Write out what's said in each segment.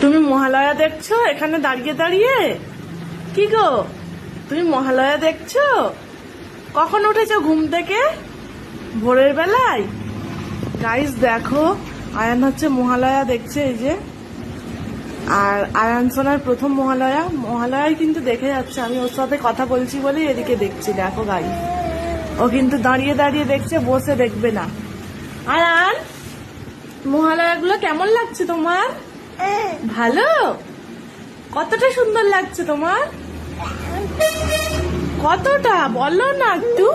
তুমি মহালয়া দেখছ? এখানে দাঁড়িয়ে দাঁড়িয়ে? কি গো? তুমি মহালয়া দেখছ? কখন উঠেছো ঘুম থেকে? ভোরের বেলায়? গাইস দেখো, আয়ান হচ্ছে মহালয়া দেখছে এই যে। আর আয়ান সোনার প্রথম মহালয়া। মহালয়ায় কিন্তু দেখে যাচ্ছে, আমি ওর সাথে কথা বলছি বলেই এদিকে দেখছি, দেখো গাইস ও কিন্তু দাঁড়িয়ে দাঁড়িয়ে দেখছে, বসে দেখবে না। আয়ান, মহালয়াগুলো কেমন লাগছে তোমার? ভালো? কতটা সুন্দর লাগছে তোমার? কতটা? বলো না একটু।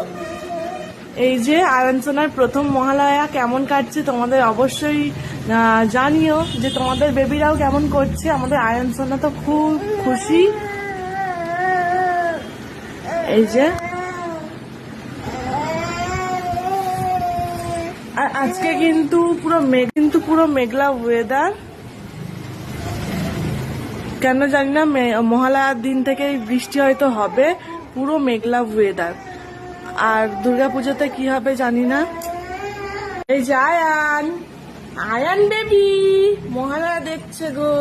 এই যে আয়নসোনার প্রথম মহালয়া কেমন কাটছে তোমাদের অবশ্যই জানিও যে তোমাদের বেবিরাও কেমন করছে। আমাদের আয়নসোনা তো খুব খুশি। এই যে। আর আজকে কিন্তু পুরো মেঘ কিন্তু পুরো মেঘলা ওয়েদার কেন জানি না মহালয়ার দিন থেকে বৃষ্টি হয়তো হবে, পুরো মেঘলা ওয়েদার আর দুর্গাপুজোতে কি হবে জানি না। এই যে আয়ান। আয়ান বেবি মহালয়া দেখছে গো।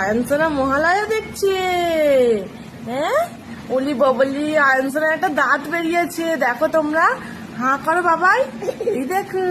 আয়ান সোনা মহালয়া দেখছে। হ্যাঁ? ওলি ববলি, আয়ান সোনার একটা দাঁত বেরিয়েছে। দেখো তোমরা। হাঁ করো বাবাই। এই দেখো।